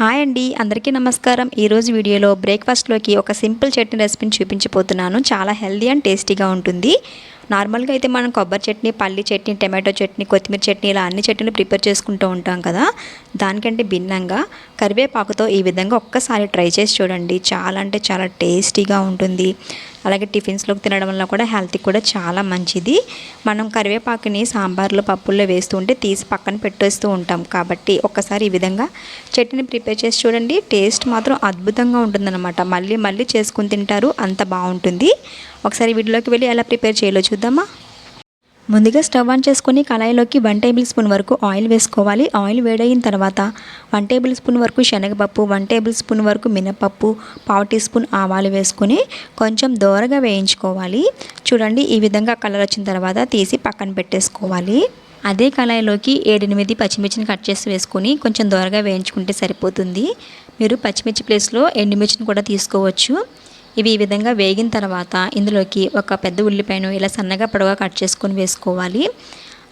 Hi అండి అందరికీ నమస్కారం. ఈరోజు వీడియోలో బ్రేక్ఫాస్ట్లోకి ఒక సింపుల్ చట్నీ రెసిపీని చూపించిపోతున్నాను చాలా హెల్దీ అండ్ టేస్టీగా ఉంటుంది. నార్మల్గా అయితే మనం కొబ్బరి చట్నీ పల్లి చట్నీ టమాటో చట్నీ కొత్తిమీర చట్నీ ఇలా అన్ని చట్నీలు ప్రిపేర్ చేసుకుంటూ ఉంటాం కదా. దానికంటే భిన్నంగా కరివేపాకుతో ఈ విధంగా ఒక్కసారి ట్రై చేసి చూడండి. చాలా అంటే చాలా టేస్టీగా ఉంటుంది. అలాగే టిఫిన్స్లోకి తినడం వల్ల కూడా హెల్త్కి కూడా చాలా మంచిది. మనం కరివేపాకుని సాంబార్లో పప్పుల్లో వేస్తూ ఉంటే తీసి పక్కన పెట్టేస్తూ ఉంటాం. కాబట్టి ఒక్కసారి ఈ విధంగా చట్నీని ప్రిపేర్ చేసి చూడండి. టేస్ట్ మాత్రం అద్భుతంగా ఉంటుందన్నమాట. మళ్ళీ మళ్ళీ చేసుకుని తింటారు. అంత బాగుంటుంది. ఒకసారి వీటిలోకి వెళ్ళి ఎలా ప్రిపేర్ చేయాలో చూద్దామా? ముందుగా స్టవ్ ఆన్ చేసుకుని కళాయిలోకి వన్ టేబుల్ స్పూన్ వరకు ఆయిల్ వేసుకోవాలి. ఆయిల్ వేడైన తర్వాత వన్ టేబుల్ స్పూన్ వరకు శనగపప్పు వన్ టేబుల్ స్పూన్ వరకు మినపప్పు పావు టీ స్పూన్ ఆవాలు వేసుకొని కొంచెం దోరగా వేయించుకోవాలి. చూడండి ఈ విధంగా కలర్ వచ్చిన తర్వాత తీసి పక్కన పెట్టేసుకోవాలి. అదే కళాయిలోకి ఏడెనిమిది పచ్చిమిర్చిని కట్ చేసి వేసుకొని కొంచెం దోరగా వేయించుకుంటే సరిపోతుంది. మీరు పచ్చిమిర్చి ప్లేస్లో ఎండుమిర్చిని కూడా తీసుకోవచ్చు. ఇవి ఈ విధంగా వేగిన తర్వాత ఇందులోకి ఒక పెద్ద ఉల్లిపాయను ఇలా సన్నగా పొడవుగా కట్ చేసుకొని వేసుకోవాలి.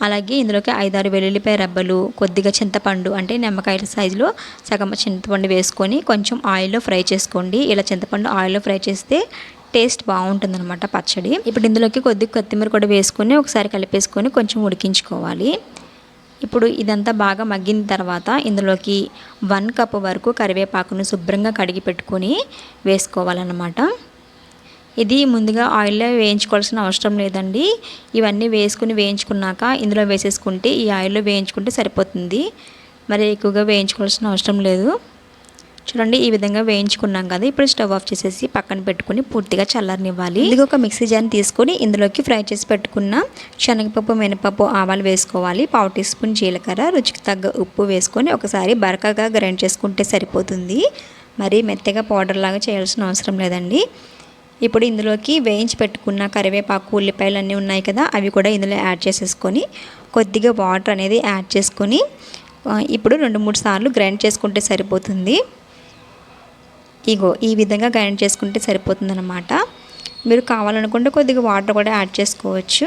అలాగే ఇందులోకి ఐదారు వెల్లుల్లిపాయ రబ్బలు కొద్దిగా చింతపండు అంటే నిమ్మకాయల సైజులో సగం చింతపండు వేసుకొని కొంచెం ఆయిల్లో ఫ్రై చేసుకోండి. ఇలా చింతపండు ఆయిల్లో ఫ్రై చేస్తే టేస్ట్ బాగుంటుందన్నమాట పచ్చడి. ఇప్పుడు ఇందులోకి కొద్దిగా కొత్తిమీర కూడా వేసుకొని ఒకసారి కలిపేసుకొని కొంచెం ఉడికించుకోవాలి. ఇప్పుడు ఇదంతా బాగా మగ్గిన తర్వాత ఇందులోకి వన్ కప్ వరకు కరివేపాకును శుభ్రంగా కడిగి పెట్టుకొని వేసుకోవాలన్నమాట. ఇది ముందుగా ఆయిల్లో వేయించుకోవాల్సిన అవసరం లేదండి. ఇవన్నీ వేసుకుని వేయించుకున్నాక ఇందులో వేసేసుకుంటే ఈ ఆయిల్లో వేయించుకుంటే సరిపోతుంది. మరి ఎక్కువగా వేయించుకోవాల్సిన అవసరం లేదు. చూడండి ఈ విధంగా వేయించుకున్నాం కదా. ఇప్పుడు స్టవ్ ఆఫ్ చేసేసి పక్కన పెట్టుకుని పూర్తిగా చల్లారనివ్వాలి. ఇది ఒక మిక్సీ జార్ని తీసుకొని ఇందులోకి ఫ్రై చేసి పెట్టుకున్న శనగపప్పు మినపప్పు ఆవాలు వేసుకోవాలి. పావు టీ స్పూన్ జీలకర్ర రుచికి తగ్గ ఉప్పు వేసుకొని ఒకసారి బరకగా గ్రైండ్ చేసుకుంటే సరిపోతుంది. మరి మెత్తగా పౌడర్ లాగా చేయాల్సిన అవసరం లేదండి. ఇప్పుడు ఇందులోకి వేయించి పెట్టుకున్న కరివేపాకు ఉల్లిపాయలు అన్నీ ఉన్నాయి కదా అవి కూడా ఇందులో యాడ్ చేసేసుకొని కొద్దిగా వాటర్ అనేది యాడ్ చేసుకొని ఇప్పుడు రెండు మూడు సార్లు గ్రైండ్ చేసుకుంటే సరిపోతుంది. ఇగో ఈ విధంగా గ్రైండ్ చేసుకుంటే సరిపోతుందన్నమాట. మీరు కావాలనుకుంటే కొద్దిగా వాటర్ కూడా యాడ్ చేసుకోవచ్చు.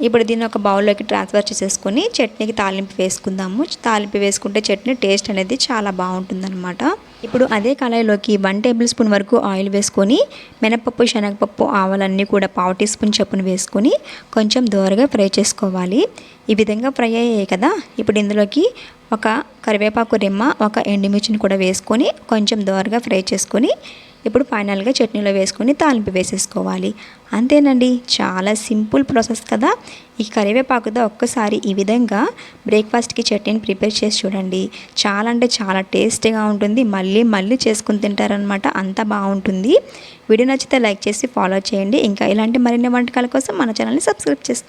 ఇప్పుడు దీన్ని ఒక బౌల్లోకి ట్రాన్స్ఫర్ చేసేసుకొని చట్నీకి తాలింపు వేసుకుందాము. తాలింపు వేసుకుంటే చట్నీ టేస్ట్ అనేది చాలా బాగుంటుందన్నమాట. ఇప్పుడు అదే కళాయిలోకి వన్ టేబుల్ స్పూన్ వరకు ఆయిల్ వేసుకొని మినపప్పు శనగపప్పు ఆవాలన్నీ కూడా పావు టీ స్పూన్ చొప్పున వేసుకొని కొంచెం దోరగా ఫ్రై చేసుకోవాలి. ఈ విధంగా ఫ్రై అయ్యాయి కదా? ఇప్పుడు ఇందులోకి ఒక కరివేపాకు రిమ్మ ఒక ఎండుమిర్చిని కూడా వేసుకొని కొంచెం దోరగా ఫ్రై చేసుకొని ఇప్పుడు ఫైనల్గా చట్నీలో వేసుకొని తాలింపు వేసేసుకోవాలి. అంతేనండి చాలా సింపుల్ ప్రాసెస్ కదా. ఈ కరివేపాకుతో ఒక్కసారి ఈ విధంగా బ్రేక్ఫాస్ట్కి చట్నీని ప్రిపేర్ చేసి చూడండి. చాలా అంటే చాలా టేస్టీగా ఉంటుంది. మళ్ళీ మళ్ళీ చేసుకుని తింటారనమాట అంత బాగుంటుంది. వీడియో నచ్చితే లైక్ చేసి ఫాలో చేయండి. ఇంకా ఇలాంటి మరిన్ని వంటకాల కోసం మన ఛానల్ని సబ్స్క్రైబ్ చేసుకోండి.